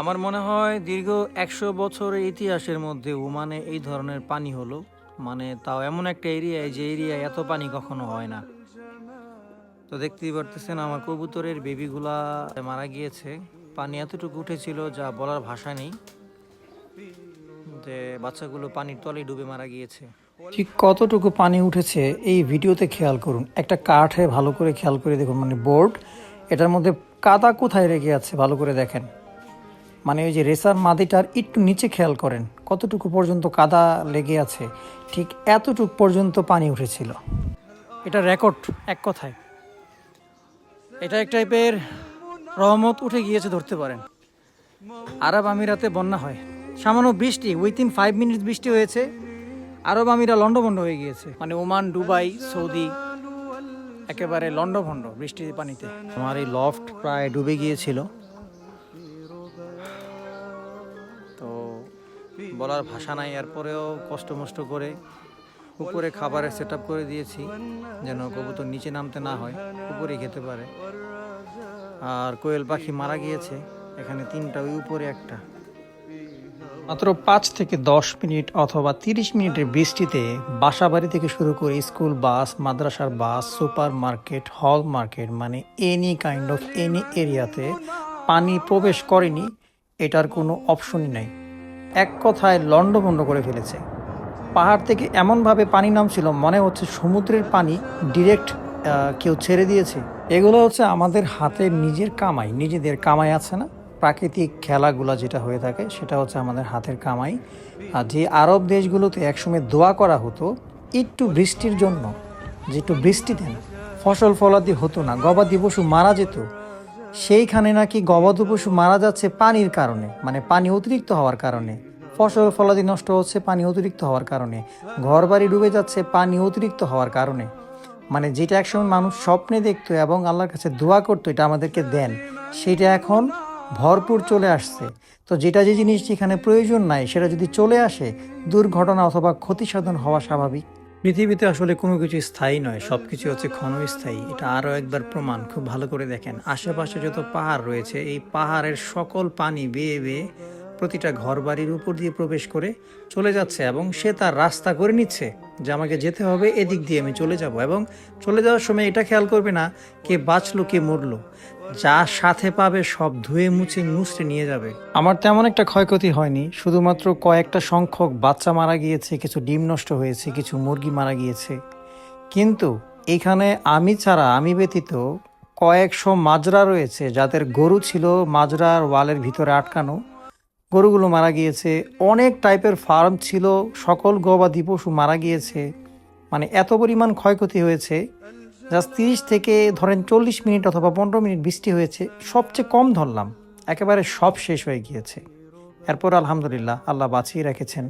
আমার মনে হয় দীর্ঘ একশো বছরের ইতিহাসের মধ্যে ওমানে এই ধরনের পানি হলো। মানে তাও এমন একটা এরিয়ায় যে এরিয়ায় এত পানি কখনো হয় না। তো দেখতেই পারতেছেন আমার কবুতরের বেবিগুলা মারা গিয়েছে। পানি এতটুকু উঠেছিল যা বলার ভাষা নেই। যে বাচ্চাগুলো পানির তলে ডুবে মারা গিয়েছে। ঠিক কতটুকু পানি উঠেছে এই ভিডিওতে খেয়াল করুন। একটা কাঠে ভালো করে খেয়াল করে দেখুন মানে বোর্ড, এটার মধ্যে কাদা কোথায় রেখে আছে ভালো করে দেখেন। মানে ওই যে রেসার মাদিটার একটু নিচে খেয়াল করেন কতটুকু পর্যন্ত কাদা লেগে আছে ঠিক এতটুকু পর্যন্ত পানি উঠেছিল। এটা রেকর্ড এক কথায়। এটা এক টাইপের রহমত উঠে গিয়েছে ধরতে পারেন। আরব আমিরাতে বন্যা হয়। সামান্য বৃষ্টি উইথিন ফাইভ মিনিট বৃষ্টি হয়েছে। আরব আমিরা লন্ডভন্ড হয়ে গিয়েছে। মানে ওমান দুবাই সৌদি একেবারে লন্ডভন্ড বৃষ্টির পানিতে। আমার এই লফট প্রায় ডুবে গিয়েছিল। তো বলার ভাষা নাই। এরপরেও কষ্ট মষ্ট করে উপরে খাবারের সেট করে দিয়েছি, যেন কবুতর নিচে নামতে না হয় উপরে খেতে পারে। আর কোয়েল পাখি মারা গিয়েছে, এখানে তিনটা, ওই উপরে একটা। মাত্র পাঁচ থেকে দশ মিনিট অথবা তিরিশ মিনিটের বৃষ্টিতে বাসা বাড়ি থেকে শুরু করে স্কুল বাস, মাদ্রাসার bus, super market, hall market মানে এনি কাইন্ড অফ এনি এরিয়াতে পানি প্রবেশ করেনি। এটার কোনো অপশনই নাই। এক কথায় লণ্ডভণ্ড করে ফেলেছে। পাহাড় থেকে এমনভাবে পানি নামছিল, মনে হচ্ছে সমুদ্রের পানি ডিরেক্ট কেউ ছেড়ে দিয়েছে। এগুলো হচ্ছে আমাদের হাতের নিজের কামাই, নিজেদের কামাই আছে না? প্রাকৃতিক খেলাগুলো যেটা হয়ে থাকে, সেটা হচ্ছে আমাদের হাতের কামাই। আর যে আরব দেশগুলোতে একসময় দোয়া করা হতো, একটু বৃষ্টির জন্য যে একটু বৃষ্টি দেন, ফসল ফলাদি হতো না, গবাদি পশু মারা যেত সেইখানে নাকি গবাদি পশু মারা যাচ্ছে পানির কারণে মানে পানি অতিরিক্ত হওয়ার কারণে। ফসল ফলাদি নষ্ট হচ্ছে পানি অতিরিক্ত হওয়ার কারণে। ঘর বাড়ি ডুবে যাচ্ছে পানি অতিরিক্ত হওয়ার কারণে। মানে যেটা একসময় মানুষ স্বপ্নে দেখতো এবং আল্লাহর কাছে দোয়া করতো, এটা আমাদেরকে দেন, সেটা এখন ভরপুর চলে আসছে। তো যেটা যে জিনিস যেখানে প্রয়োজন নাই, সেটা যদি চলে আসে, দুর্ঘটনা অথবা ক্ষতিসাধন হওয়া স্বাভাবিক। পৃথিবীতে আসলে কোনো কিছু স্থায়ী নয় সব কিছু হচ্ছে ক্ষণস্থায়ী। এটা আরও একবার প্রমাণ, খুব ভালো করে দেখেন। আশেপাশে যত পাহাড় রয়েছে, এই পাহাড়ের সকল পানি বেয়ে বেয়ে প্রতিটা ঘরবাড়ির উপর দিয়ে প্রবেশ করে চলে যাচ্ছে এবং সে তার রাস্তা করে নিচ্ছে। যে আমাকে যেতে হবে, এদিক দিয়ে আমি চলে যাব এবং চলে যাওয়ার সময় এটা খেয়াল করবে না, কে বাঁচলো, কে মরলো। যা সাথে পাবে সব ধুয়ে মুছে মুছতে নিয়ে যাবে। আমার তেমন একটা ক্ষয়ক্ষতি হয়নি, শুধুমাত্র কয়েকটা সংখ্যক বাচ্চা মারা গিয়েছে, কিছু ডিম নষ্ট হয়েছে, কিছু মুরগি মারা গিয়েছে। কিন্তু এখানে আমি ছাড়া, আমি ব্যতীত কয়েকশো মাজরা রয়েছে, যাদের গরু ছিল মাজরার ওয়ালের ভিতরে আটকানো। গরুগুলো মারা গিয়েছে। অনেক টাইপের ফার্ম ছিল, সকল গবাদি পশু মারা গিয়েছে। মানে এত পরিমাণ ক্ষয়ক্ষতি হয়েছে। জাস্ট তিরিশ থেকে ধরেন চল্লিশ মিনিট অথবা পনেরো মিনিট বৃষ্টি হয়েছে, সবচেয়ে কম ধরলাম। একেবারে সব শেষ হয়ে গিয়েছে। এরপর আলহামদুলিল্লাহ, আল্লাহ বাঁচিয়ে রেখেছেন।